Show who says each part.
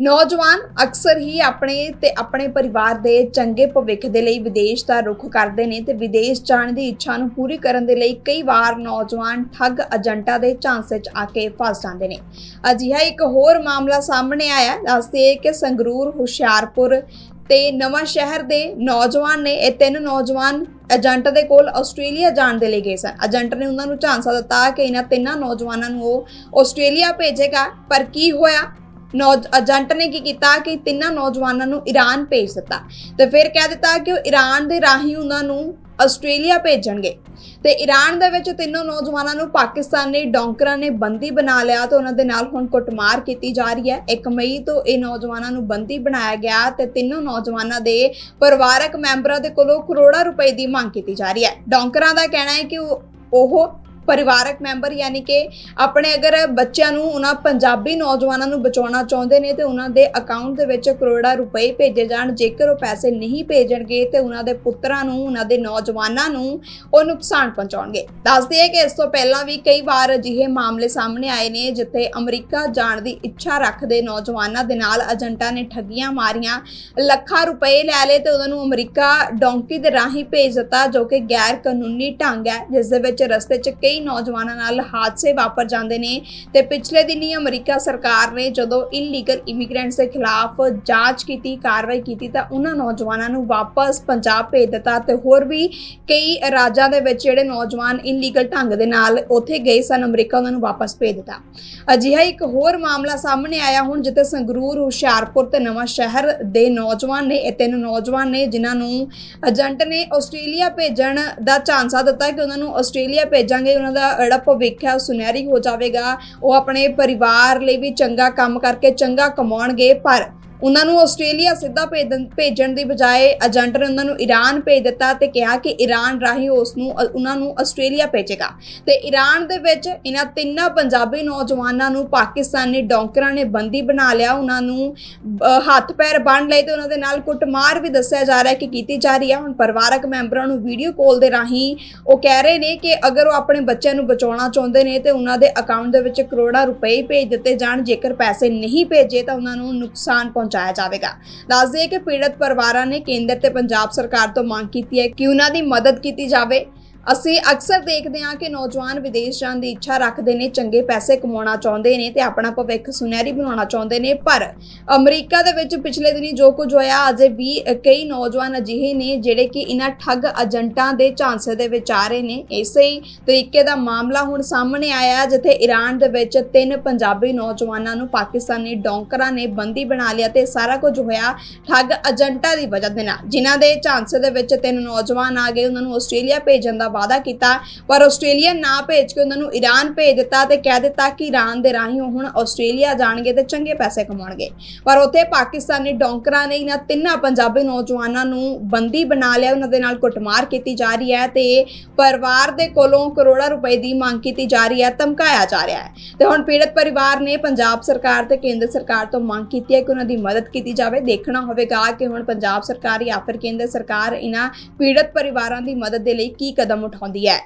Speaker 1: ਨੌਜਵਾਨ ਅਕਸਰ ਹੀ ਆਪਣੇ ਤੇ ਆਪਣੇ ਪਰਿਵਾਰ ਦੇ ਚੰਗੇ ਭਵਿੱਖ ਦੇ ਲਈ ਵਿਦੇਸ਼ ਦਾ ਰੁਖ ਕਰਦੇ ਨੇ ਤੇ ਵਿਦੇਸ਼ ਜਾਣ ਦੀ ਇੱਛਾ ਨੂੰ ਪੂਰੀ ਕਰਨ ਦੇ ਲਈ ਕਈ ਵਾਰ ਨੌਜਵਾਨ ਠੱਗ ਏਜੰਟਾਂ ਦੇ ਝਾਂਸੇ 'ਚ ਆ ਕੇ ਫਸ ਜਾਂਦੇ ਨੇ। ਅਜਿਹਾ ਇੱਕ ਹੋਰ ਮਾਮਲਾ ਸਾਹਮਣੇ ਆਇਆ ਦੱਸਦੇ ਕਿ ਸੰਗਰੂਰ, ਹੁਸ਼ਿਆਰਪੁਰ ਤੇ ਨਵਾਂ ਸ਼ਹਿਰ ਦੇ ਨੌਜਵਾਨ ਨੇ ਇਹ ਤਿੰਨ ਨੌਜਵਾਨ ਏਜੰਟ ਦੇ ਕੋਲ ਆਸਟ੍ਰੇਲੀਆ ਜਾਣ ਦੇ ਲਈ ਗਏ ਸਨ। ਏਜੰਟ ਨੇ ਉਹਨਾਂ ਨੂੰ ਝਾਂਸਾ ਦਿੱਤਾ ਕਿ ਇਹਨਾਂ ਤਿੰਨਾਂ ਨੌਜਵਾਨਾਂ ਨੂੰ ਉਹ ਆਸਟ੍ਰੇਲੀਆ ਭੇਜੇਗਾ। ਪਰ ਕੀ ਹੋਇਆ? ਨੌਜ ਏਜੰਟ ਨੇ ਕੀ ਕੀਤਾ ਕਿ ਤਿੰਨਾਂ ਨੌਜਵਾਨਾਂ ਨੂੰ ਈਰਾਨ ਭੇਜ ਦਿੱਤਾ। ਤੇ ਫਿਰ ਕਹਿ ਦਿੱਤਾ ਕਿ ਉਹ ਈਰਾਨ ਦੇ ਰਾਹੀਂ ਉਹਨਾਂ ਨੂੰ ਆਸਟ੍ਰੇਲੀਆ ਭੇਜਣਗੇ। ਤੇ ਈਰਾਨ ਦੇ ਵਿੱਚ ਤਿੰਨੋਂ ਨੌਜਵਾਨਾਂ ਨੂੰ ਪਾਕਿਸਤਾਨੀ ਡੌਂਕਰਾਂ ਨੇ ਬੰਦੀ ਬਣਾ ਲਿਆ ਤੇ ਉਹਨਾਂ ਦੇ ਨਾਲ ਹੁਣ ਕੁੱਟਮਾਰ ਕੀਤੀ ਜਾ ਰਹੀ ਹੈ। 1 ਮਈ ਤੋਂ ਇਹ ਨੌਜਵਾਨਾਂ ਨੂੰ ਬੰਦੀ ਬਣਾਇਆ ਗਿਆ ਤੇ ਤਿੰਨੋਂ ਨੌਜਵਾਨਾਂ ਦੇ ਪਰਿਵਾਰਕ ਮੈਂਬਰਾਂ ਦੇ ਕੋਲੋਂ ਕਰੋੜਾਂ ਰੁਪਏ ਦੀ ਮੰਗ ਕੀਤੀ ਜਾ ਰਹੀ ਹੈ। ਡੌਂਕਰਾਂ ਦਾ ਕਹਿਣਾ ਹੈ ਕਿ ਉਹ ਉਹ ਪਰਿਵਾਰਕ ਮੈਂਬਰ, ਯਾਨੀ ਕਿ ਆਪਣੇ ਅਗਰ ਬੱਚਿਆਂ ਨੂੰ, ਉਹਨਾਂ ਪੰਜਾਬੀ ਨੌਜਵਾਨਾਂ ਨੂੰ ਬਚਾਉਣਾ ਚਾਹੁੰਦੇ ਨੇ ਤੇ ਉਹਨਾਂ ਦੇ ਅਕਾਊਂਟ ਦੇ ਵਿੱਚ ਕਰੋੜਾਂ ਰੁਪਏ ਭੇਜੇ ਜਾਣ, ਜੇਕਰ ਉਹ ਪੈਸੇ ਨਹੀਂ ਭੇਜਣਗੇ ਤੇ ਉਹਨਾਂ ਦੇ ਪੁੱਤਰਾਂ ਨੂੰ, ਉਹਨਾਂ ਦੇ ਨੌਜਵਾਨਾਂ ਨੂੰ ਉਹ ਨੁਕਸਾਨ ਪਹੁੰਚਾਉਣਗੇ। ਦੱਸਦੇ ਹੈ ਕਿ ਇਸ ਤੋਂ ਪਹਿਲਾਂ ਵੀ ਕਈ ਵਾਰ ਅਜਿਹੇ ਮਾਮਲੇ ਸਾਹਮਣੇ ਆਏ ਨੇ, ਜਿੱਥੇ ਅਮਰੀਕਾ ਜਾਣ ਦੀ ਇੱਛਾ ਰੱਖਦੇ ਨੌਜਵਾਨਾਂ ਦੇ ਨਾਲ ਏਜੰਟਾਂ ਨੇ ਠੱਗੀਆਂ ਮਾਰੀਆਂ, ਲੱਖਾਂ ਰੁਪਏ ਲੈ ਲਏ ਤੇ ਉਹਨਾਂ ਨੂੰ ਅਮਰੀਕਾ ਡੌਂਕੀ ਦੇ ਰਾਹੀਂ ਭੇਜ ਦਿੱਤਾ, ਜੋ ਕਿ ਗੈਰ ਕਾਨੂੰਨੀ ਢੰਗ ਹੈ, ਜਿਸ ਦੇ ਵਿੱਚ ਰਸਤੇ 'ਚ ਕਈ ਨੌਜਵਾਨਾਂ ਨਾਲ ਹਾਦਸੇ ਵਾਪਰ ਜਾਂਦੇ ਨੇ ਤੇ ਪਿਛਲੇ ਦਿਨੀ ਅਮਰੀਕਾ ਸਰਕਾਰ ਨੇ ਜਦੋਂ ਇਲੀਗਲ ਇਮੀਗ੍ਰੈਂਟਸ ਦੇ ਖਿਲਾਫ ਜਾਂਚ ਕੀਤੀ, ਕਾਰਵਾਈ ਕੀਤੀ ਤਾਂ ਉਹਨਾਂ ਨੌਜਵਾਨਾਂ ਨੂੰ ਵਾਪਸ ਪੰਜਾਬ ਭੇਜ ਦਿੱਤਾ ਤੇ ਹੋਰ ਵੀ ਕਈ ਰਾਜਾਂ ਦੇ ਵਿੱਚ ਜਿਹੜੇ ਨੌਜਵਾਨ ਇਲੀਗਲ ਢੰਗ ਦੇ ਨਾਲ ਉੱਥੇ ਗਏ ਸਨ, ਅਮਰੀਕਾ ਉਹਨਾਂ ਨੂੰ ਵਾਪਸ ਭੇਜ ਦਿੱਤਾ। ਅਜਿਹਾ ਇੱਕ ਹੋਰ ਮਾਮਲਾ ਸਾਹਮਣੇ ਆਇਆ ਹੁਣ ਜਿੱਥੇ ਸੰਗਰੂਰ, ਹੁਸ਼ਿਆਰਪੁਰ ਤੇ ਨਵਾਂ ਸ਼ਹਿਰ ਦੇ ਨੌਜਵਾਨ ਨੇ, ਇਹ ਤਿੰਨ ਨੌਜਵਾਨ ਨੇ ਜਿਨ੍ਹਾਂ ਨੂੰ ਏਜੰਟ ਨੇ ਆਸਟ੍ਰੇਲੀਆ ਭੇਜਣ ਦਾ ਝਾਂਸਾ ਦਿੱਤਾ ਕਿ ਉਹਨਾਂ ਨੂੰ ਆਸਟ੍ਰੇਲੀਆ ਭੇਜਾਂਗੇ। ਉਹਨਾਂ ਦਾ ਜਿਹੜਾ ਭਵਿੱਖ ਹੈ ਉਹ ਸੁਨਹਿਰੀ ਹੋ ਜਾਵੇਗਾ। ਉਹ ਆਪਣੇ ਪਰਿਵਾਰ ਲਈ ਵੀ ਚੰਗਾ ਕੰਮ ਕਰਕੇ ਚੰਗਾ ਕਮਾਉਣਗੇ, ਪਰ ਉਹਨਾਂ ਨੂੰ ਆਸਟ੍ਰੇਲੀਆ ਸਿੱਧਾ ਭੇਜਣ ਭੇਜਣ ਦੀ ਬਜਾਏ ਏਜੰਟ ਨੇ ਉਹਨਾਂ ਨੂੰ ਈਰਾਨ ਭੇਜ ਦਿੱਤਾ ਤੇ ਕਿਹਾ ਕਿ ਈਰਾਨ ਰਾਹੀਂ ਉਸ ਨੂੰ ਉਹਨਾਂ ਨੂੰ ਆਸਟ੍ਰੇਲੀਆ ਭੇਜੇਗਾ। ਤੇ ਈਰਾਨ ਦੇ ਵਿੱਚ ਇਹਨਾਂ ਤਿੰਨਾਂ ਪੰਜਾਬੀ ਨੌਜਵਾਨਾਂ ਨੂੰ ਪਾਕਿਸਤਾਨੀ ਡੌਂਕਰਾਂ ਨੇ ਬੰਦੀ ਬਣਾ ਲਿਆ। ਉਹਨਾਂ ਨੂੰ ਹੱਥ ਪੈਰ ਬੰਨ ਲਏ ਤੇ ਉਹਨਾਂ ਦੇ ਨਾਲ ਕੁੱਟਮਾਰ ਵੀ ਦੱਸਿਆ ਜਾ ਰਿਹਾ ਹੈ ਕਿ ਕੀਤੀ ਜਾ ਰਹੀ ਹੈ। ਹੁਣ ਪਰਿਵਾਰਕ ਮੈਂਬਰਾਂ ਨੂੰ ਵੀਡੀਓ ਕਾਲ ਦੇ ਰਾਹੀਂ ਉਹ ਕਹਿ ਰਹੇ ਨੇ ਕਿ ਅਗਰ ਉਹ ਆਪਣੇ ਬੱਚਿਆਂ ਨੂੰ ਬਚਾਉਣਾ ਚਾਹੁੰਦੇ ਨੇ ਤੇ ਉਹਨਾਂ ਦੇ ਅਕਾਊਂਟ ਦੇ ਵਿੱਚ ਕਰੋੜਾਂ ਰੁਪਏ ਭੇਜ ਦਿੱਤੇ ਜਾਣ। ਜੇਕਰ ਪੈਸੇ ਨਹੀਂ ਭੇਜੇ ਤਾਂ ਉਹਨਾਂ ਨੂੰ ਨੁਕਸਾਨ ਪਹੁੰਚਾਇਆ ਜਾਵੇਗਾ। ਦੱਸ ਦਈਏ ਕਿ ਪੀੜਤ ਪਰਿਵਾਰਾਂ ਨੇ ਕੇਂਦਰ ਤੇ ਪੰਜਾਬ ਸਰਕਾਰ ਤੋਂ ਮੰਗ ਕੀਤੀ ਹੈ ਕਿ ਉਹਨਾਂ ਦੀ ਮਦਦ ਕੀਤੀ ਜਾਵੇ। ਅਸੀਂ ਅਕਸਰ ਦੇਖਦੇ ਹਾਂ ਕਿ ਨੌਜਵਾਨ ਵਿਦੇਸ਼ ਜਾਣ ਦੀ ਇੱਛਾ ਰੱਖਦੇ ਨੇ, ਚੰਗੇ ਪੈਸੇ ਕਮਾਉਣਾ ਚਾਹੁੰਦੇ ਨੇ ਤੇ ਆਪਣਾ ਭਵਿੱਖ ਸੁਨਹਿਰੀ ਬਣਾਉਣਾ ਚਾਹੁੰਦੇ ਨੇ। ਪਰ ਅਮਰੀਕਾ ਦੇ ਵਿੱਚ ਪਿਛਲੇ ਦਿਨੀ ਜੋ ਕੁਝ ਹੋਇਆ, ਅਜੇ ਵੀ ਕਈ ਨੌਜਵਾਨ ਅਜਿਹੇ ਨੇ ਜਿਹੜੇ ਕਿ ਇਹਨਾਂ ਠੱਗ ਏਜੰਟਾਂ ਦੇ ਝਾਂਸੇ ਦੇ ਵਿੱਚ ਆ ਰਹੇ ਨੇ। ਇਸੇ ਹੀ ਤਰੀਕੇ ਦਾ ਮਾਮਲਾ ਹੁਣ ਸਾਹਮਣੇ ਆਇਆ ਜਿੱਥੇ ਈਰਾਨ ਦੇ ਵਿੱਚ ਤਿੰਨ ਪੰਜਾਬੀ ਨੌਜਵਾਨਾਂ ਨੂੰ ਪਾਕਿਸਤਾਨੀ ਡੌਂਕਰਾਂ ਨੇ ਬੰਦੀ ਬਣਾ ਲਿਆ ਤੇ ਸਾਰਾ ਕੁਝ ਹੋਇਆ ਠੱਗ ਏਜੰਟਾਂ ਦੀ ਵਜ੍ਹਾ ਦੇ ਨਾਲ। ਜਿਨ੍ਹਾਂ ਦੇ ਝਾਂਸੇ ਦੇ ਵਿੱਚ ਤਿੰਨ ਨੌਜਵਾਨ ਆ ਗਏ, ਉਹਨਾਂ ਨੂੰ ਆਸਟ੍ਰੇਲੀਆ ਭੇਜਣ ਦਾ ਵਾਅਦਾ ਕੀਤਾ, ਪਰ ਆਸਟ੍ਰੇਲੀਆ ਨਾ ਭੇਜ ਕੇ ਉਹਨਾਂ ਨੂੰ ਈਰਾਨ ਭੇਜ ਦਿੱਤਾ ਤੇ ਕਹਿ ਦਿੱਤਾ ਕਿ ਈਰਾਨ ਦੇ ਰਾਹੀਂ ਉਹ ਹੁਣ ਆਸਟ੍ਰੇਲੀਆ ਜਾਣਗੇ ਤੇ ਚੰਗੇ ਪੈਸੇ ਕਮਾਉਣਗੇ। ਪਰ ਉੱਥੇ ਪਾਕਿਸਤਾਨੀ ਡੌਂਕਰਾਂ ਨੇ ਇਹਨਾਂ ਤਿੰਨਾਂ ਪੰਜਾਬੀ ਨੌਜਵਾਨਾਂ ਨੂੰ ਬੰਦੀ ਬਣਾ ਲਿਆ, ਉਹਨਾਂ ਦੇ ਨਾਲ ਕੁੱਟਮਾਰ ਕੀਤੀ ਜਾ ਰਹੀ ਹੈ ਤੇ ਪਰਿਵਾਰ ਦੇ ਕੋਲੋਂ ਕਰੋੜਾਂ ਰੁਪਏ ਦੀ ਮੰਗ ਕੀਤੀ ਜਾ ਰਹੀ ਹੈ, ਧਮਕਾਇਆ ਜਾ ਰਿਹਾ ਹੈ। ਤੇ ਹੁਣ ਪੀੜਤ ਪਰਿਵਾਰ ਨੇ ਪੰਜਾਬ ਸਰਕਾਰ ਤੇ ਕੇਂਦਰ ਸਰਕਾਰ ਤੋਂ ਮੰਗ ਕੀਤੀ ਹੈ ਕਿ ਉਹਨਾਂ ਦੀ ਮਦਦ ਕੀਤੀ ਜਾਵੇ। ਦੇਖਣਾ ਹੋਵੇਗਾ ਕਿ ਹੁਣ ਪੰਜਾਬ ਸਰਕਾਰ ਜਾਂ ਫਿਰ ਕੇਂਦਰ ਸਰਕਾਰ ਇਹਨਾਂ ਪੀੜਤ ਪਰਿਵਾਰਾਂ ਦੀ ਮਦਦ ਦੇ ਲਈ ਕੀ ਕਦਮ ਕਦਮ ਉਠਾਉਂਦੀ ਹੈ।